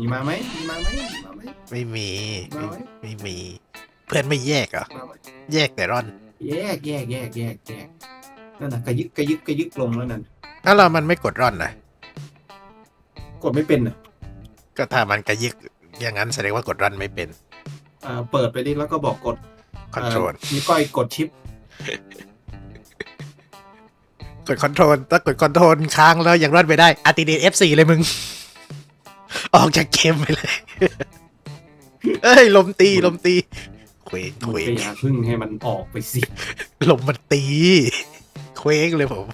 มีมาไหมมีมาไหมมีมาไหม ไม่มีมาไม่ไหมไม่มี เพื่อนไม่แยกเหรอมาไหมแยกแต่ร่อนแยกแยกแยกแยกแยกนั่นน่ะกระยึกกระยึกกระยึกลงแล้วนั่นถ้าเรามันไม่กดร่อนนะกดไม่เป็นอะก็ถ้ามันกระยึกอย่างนั้นแสดงว่ากดร่อนไม่เป็นเอ่อเปิดไปดิแล้วก็บอกกดคอนโทรลเมีก้อยกดชิปกดคอนโทรลถ้ากดคอนโทรลค้างแล้วยังร่อนไปได้อาร์ติเดต F4 เลยมึง ออกจากเกมไปเลย เอ้ย ลมตีลมตีเคว้งมึงเคว้ก็งอย่าพึ่งให้มันออกไปสิลมมันตีเคว้งเลยผม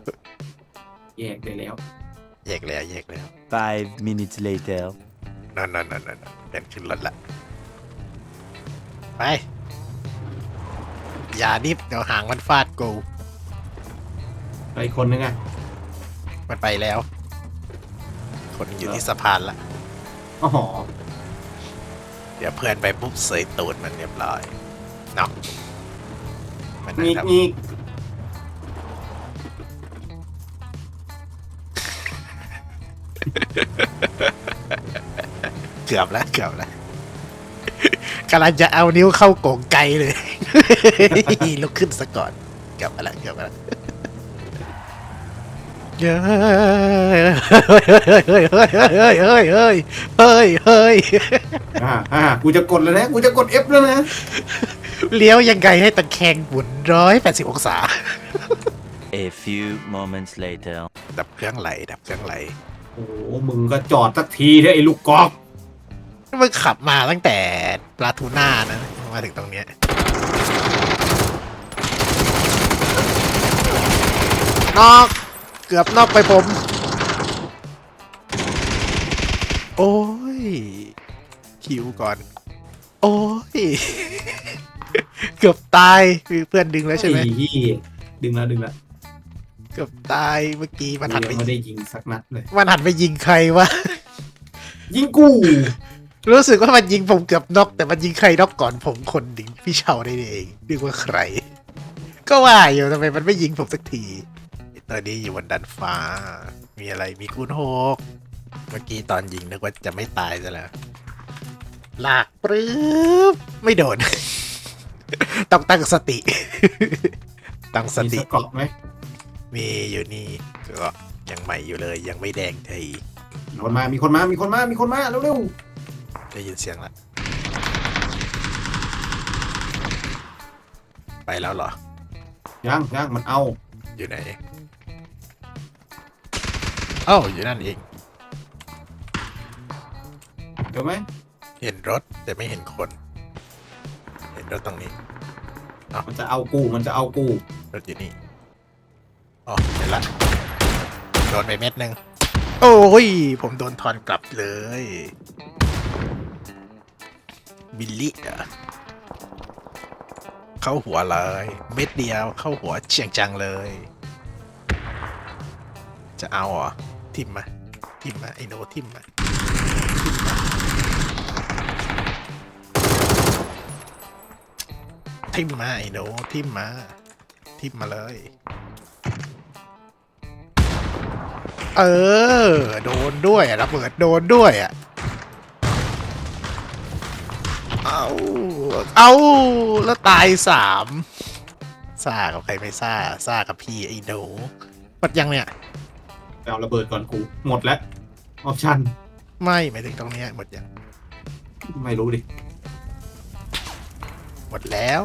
แยกได้แล้ว แยกแล้วแยกแล้ว Five minutes later. นั่นนั่นนั่นนั่นเดินขึ้นรถละ ไป อย่านิบเดี๋ยวหางมันฟาดกู ไปอีกคนนึงอะ มันไปแล้ว คนอยู่ที่สะพานละ อ๋อเดี๋ยวเพื่อนไปปุ๊บเสยตูดมันเรียบร้อยเนาะมันงีนะกครับงีกเกือบแล้วเกือบแล้วกำลังจะเอานิ้วเข้าโกงไกลเลย ลุกขึ้นซะก่อนเกือบมาแล้วเกือบมาแล้ว เฮ้ยเฮ้ยเฮ้ยเฮ้ยเฮ้ยเฮ้ยเฮ้ยเฮ้ยอ่าอ่ากูจะกดแล้วนะ กูจะกด F แล้วนะ เลี้ยวยังไงให้ตะแคงหมุนร้อยแปดสิบองศา A few moments later. ดับเครื่องไหลดับเครื่องไหลโอ้โหมึงก็จอดสักทีเถอะไอ้ลูกกอกมันขับมาตั้งแต่ปลาทูน่านะ มาถึงตรงเนี้ยนอก เกือบนอกไปผม โอ้ยคิวก่อน โอ้ย เกือบตายคือเพื่อนดึงแล้วใช่ไหมอ้เหี้ยดึงแล้วดึงแล้วเกือบตายเมื่อกี้มันหันไปยังไม่ได้ยิงสักนัดเลย มันหันไปยิงใครวะ ยิงกู รู้สึกว่ามันยิงผมเกือบน็อกแต่มันยิงใครน็อกก่อนผมคนดึงพี่เชาได้เองนึกว่าใคร ก็ว่าอยู่ทำไมมันไม่ยิงผมสักที ตอนนี้อยู่บนดันฟ้า มีอะไรมีคูณหกเมื่อกี้ตอนยิงนึกว่าจะไม่ตายซะแล้วลากปรึ๊บไม่โดน ต้องตั้งสติ ตั้งสมีติสกอตไหมมีอยู่นี่ก็ยังใหม่อยู่เลย ยังไม่แดงทีมีคนมา มีคนมา มีคนมา มีคนมาเร็วได้ยินเสียงละไปแล้วเหรอๆยังยังมันเอา อยู่ไหนเอ้าอยู่นั่นเองเดี๋ยวไหมเห็นรถแต่ไม่เห็นคน เห็นรถตรงนี้มันจะเอากูมันจะเอากูรถอยู่นี่อ๋อเห็นละโดนไปเม็ดหนึ่งโอ้ย ผมโดนทอนกลับเลย บิลลี่อะ เข้าหัวเลย เม็ดเดียวเข้าหัวเฉียงจังเลย จะเอาเหรอทิมมาทิมมาไอโนทิมมาทิมมาทิมมาไอโนทิมมาทิมมาเลย เออ โดนด้วยอะระเบิดโดนด้วยอะ เอาเอาแล้วตายสามซ่ากับใครไม่ซ่าซ่ากับพี่ไอ้หนูหมดยังเนี่ยไปเอาระเบิดก่อนกูหมดแล้วออปชั่นไม่หมายถึงตรงเนี้ยหมดยังไม่รู้ดิหมดแล้ว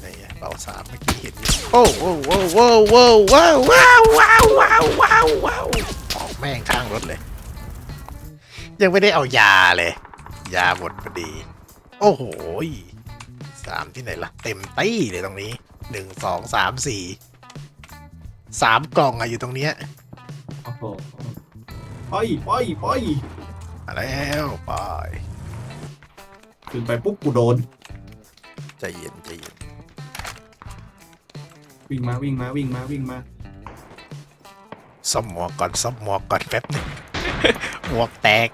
ไหนอะเบาสามเมื่อกี้เห็นอยู่โอ้โอ้โอ้โอ้โอ้ว้าวว้าวว้าวว้าวว้าวว้าวออกแม่งข้างรถเลย ยังไม่ได้เอายาเลย ยาหมดพอดี โอ้โหยสามที่ไหนล่ะ เต็มตี้เลยตรงนี้หนึ่งสองสามสี่สามกล่องอะอยู่ตรงเนี้ยโอ้โหไปไปไปมาแล้วไปขึ้นไปปุ๊บกูโดนใจเย็นใจเย็นวิ่งมาวิ่งมาวิ่งมาวิ่งมาซ่อมหมวกก่อนซ่อมหมวกก่อนแป๊บหนึงหมวกแตก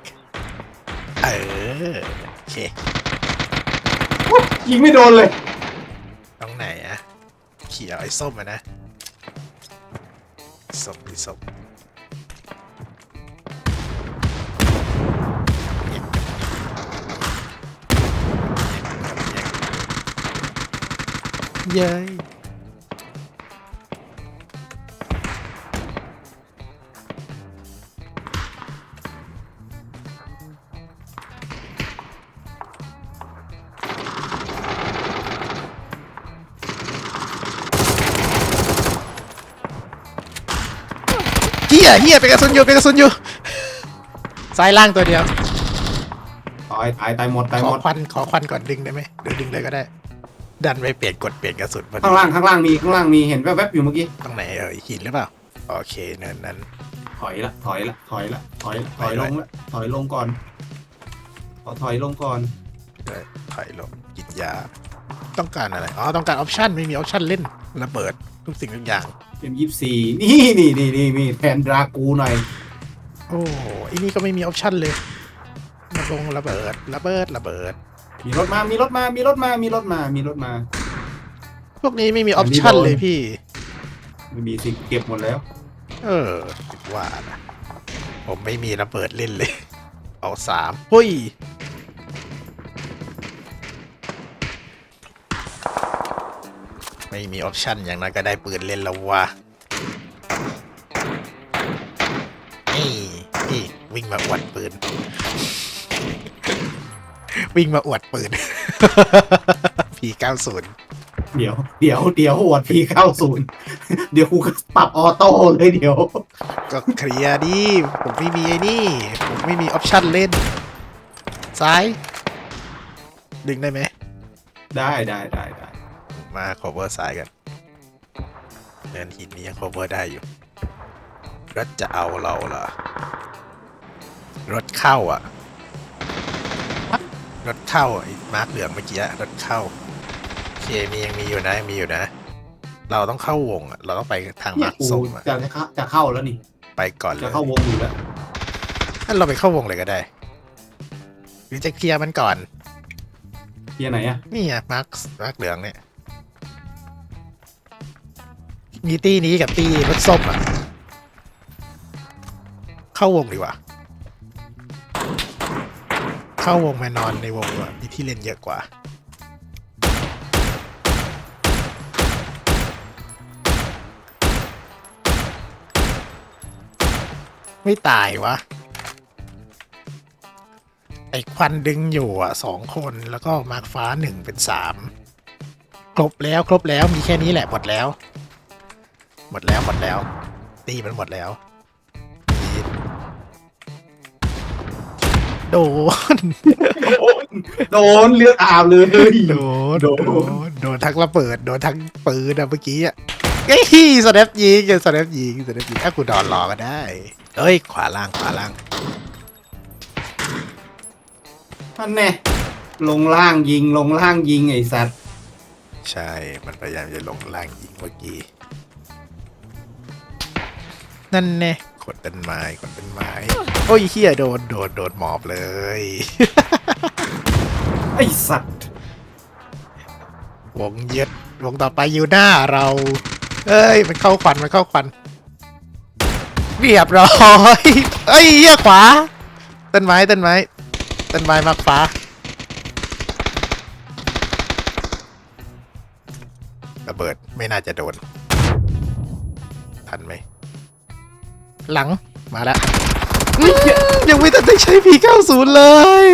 เออโอเค ยิงไม่โดนเลย ตรงไหนอะเขียวไอ้ส้มอะนะส้มดิส้มเย้ ยเฮียเฮียเป็นกระสุนอยู่เป็นกระสุนอยู่ซ้ายล่างตัวเดียว ตายตายตายหมดตายขหอมด ควันขอควันก่อนดึงได้ไหมหรือดึงเลยก็ได้ ดันไปเปลี่ยนกดเปลี่ยนกระสุนมันข้างล่างข้างล่างมีข้างล่างมีเห็นแวบๆอยู่เมื่อกี้ ตรงไหนเอ่ยหินหรือเปล่า โอเคเนินนั้น ถอยละถอยละถอยละถอยถอยไปลเลยงละถอยลงก่อนขอถอยลงก่อนได้ถอยลงกินยา ต้องการอะไร อ๋อ ต้องการออปชั่นไม่มีออปชั่นเล่นระเบิดทุกสิ่งทุกอย่าง เป็นยี่สี่นี่นี่นี่นี่มีแทนดรากูหน่อย โอ้อันนี้ก็ไม่มีออปชั่นเลยมาลงระเบิดระเบิดระเบิด มีรถมา มีรถมา มีรถมา มีรถมา มีรถมา พวกนี้ไม่มีออปชั่นเลยพี่ ไม่มีสิเก็บหมดแล้ว เออคิดว่านะผมไม่มีระเบิดเล่นเลย เอาสามหุ้ย ไม่มีออปชั่นอย่างนั้นก็ได้ปืนเล่นแล้ววะนี่นี่วิ่งมาอวดปืน วิ่งมาอวดปืน พีเก้าศูนย์เดี๋ยวเดี๋ยวเดี๋ยวอวดพีเข้าศูนย์เดี๋ยวกูก็ปรับออโต้เลยเดี๋ยวก็เคลียร์ดิผมไม่มีไอ้นี่ ผมไม่มีออปชั่นเล่น ซ้าย ดึงได้ไหมได้ได้ได้ได้ มา cover ซ้ายกันเนินหินนี้ยัง cover ได้อยู่ รถจะเอาเราเหรอ รถเข้าอะ รถเข้าไอ้มาร์กเหลืองเมื่อกี้อะรถเข้าโอเคมียังมีอยู่นะยังมีอยู่นะ เราต้องเข้าวงอะ เราต้องไปทางเนี่มายร์กกูส้มอะจะเข้าจะเข้าแล้วนี่ ไปก่อนเลจะยเข้าวงอยู่แล้วงั้นเราไปเข้าวงเลยก็ได้ หรือจะเคลียร์มันก่อนเฮียไหนอะนี่ไงมาร์คมาร์คเหลืองเนี่ย มีตี้นี้กับตี้รถส้มอะ เข้าวงดีกว่า เข้าวงมานอนในวงดีกว่ามีที่เล่นเยอะกว่าไม่ตายวะ ไอ้ควันดึงอยู่อะสองคนแล้วก็มาร์คฟ้าหนึ่งเป็นสามครบแล้วครบแล้วมีแค่นี้แหละหมดแล้ว มดแล้วหมดแล้วตีมันหมดแล้วนี่โดนโดนเลือดอาบเลยโดนโดโดนนโดนทั้งระเบิดโดนทั้งปืนอะเมื่อกี้อะเฮ้ยสแนปยิงสแนปยิงสแนปยิงถ้ากูดอนรอก็ได้เอ้ยขวาล่างขวาล่างนั่นแน่ลงล่างยิงลงล่างยิงไอ้สัตว์ใช่มันพยายามจะลงล่างยิงเมื่อกี้ นั่นแน่ขนต้นไม้ขนต้นไม้ โอ้ยเฮียโดน โดน โดนหมอบเลย ไอ้สัตว์ วงยึดวงต่อไปอยู่หน้าเรา เอ้ย มันเข้าควันมันเข้าควัน เรียบร้อยเอ้ยเหี้ยขวา ต้นไม้ต้นไม้ ต้นไม้มากฟ้าระเบิดไม่น่าจะโดน ทันไหม หลังมาแล้วอื้อยังไม่ทันได้ใช้ P90 เลย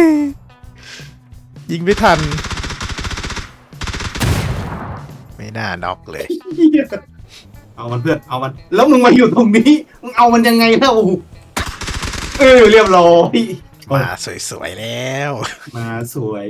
ยิงไม่ทัน ไม่น่าน็อกเลยเหี้ยเอามันเพื่อนเอามัน แล้วมึงมาอยู่ตรงนี้มึงเอามันยังไงเล่าเออเรียบร้อยมาสวยๆแล้ว มาสวย